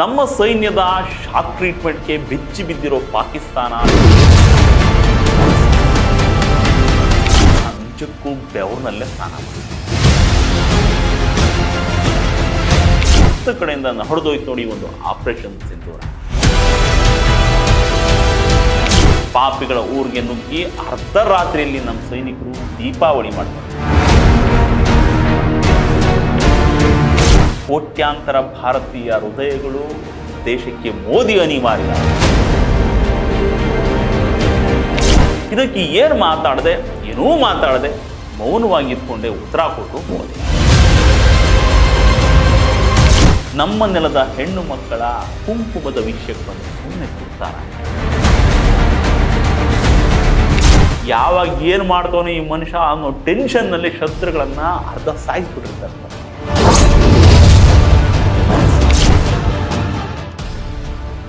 ನಮ್ಮ ಸೈನ್ಯದ ಶಾಕ್ ಟ್ರೀಟ್ಮೆಂಟ್ಗೆ ಬೆಚ್ಚಿ ಬಿದ್ದಿರೋ ಪಾಕಿಸ್ತಾನ. ನಿಜಕ್ಕೂ ಬೆವರ್ನಲ್ಲೇ ಸ್ನಾನ ಮಾಡಿದೆ ಕಡೆಯಿಂದ ಹೊಡೆದೋಯ್ತು ನೋಡಿ ಒಂದು ಆಪರೇಷನ್ ಸಿಂಧೂರ. ಪಾಪಿಗಳ ಊರಿಗೆ ನುಗ್ಗಿ ಅರ್ಧ ರಾತ್ರಿಯಲ್ಲಿ ನಮ್ಮ ಸೈನಿಕರು ದೀಪಾವಳಿ ಮಾಡ್ತಾರೆ. ಕೋಟ್ಯಾಂತರ ಭಾರತೀಯ ಹೃದಯಗಳು ದೇಶಕ್ಕೆ ಮೋದಿ ಅನಿವಾರ್ಯ. ಇದಕ್ಕೆ ಏನು ಮಾತಾಡದೆ, ಏನೂ ಮಾತಾಡದೆ, ಮೌನವಾಗಿದ್ಕೊಂಡೆ ಉತ್ತರ ಕೊಟ್ಟು ಮೋದಿ. ನಮ್ಮ ನೆಲದ ಹೆಣ್ಣು ಮಕ್ಕಳ ಕುಂಕುಮದ ಬಂದು ಸುಮ್ಮನೆ ಕೊಡ್ತಾರ ಯಾವಾಗ ಏನು ಮಾಡ್ತಾನೋ ಈ ಮನುಷ್ಯ ಅನ್ನೋ ಟೆನ್ಷನ್ನಲ್ಲಿ ಶಸ್ತ್ರಗಳನ್ನು ಅರ್ಧ ಸಾಯಿಸ್ಬಿಟ್ಟಿರ್ತಾರೆ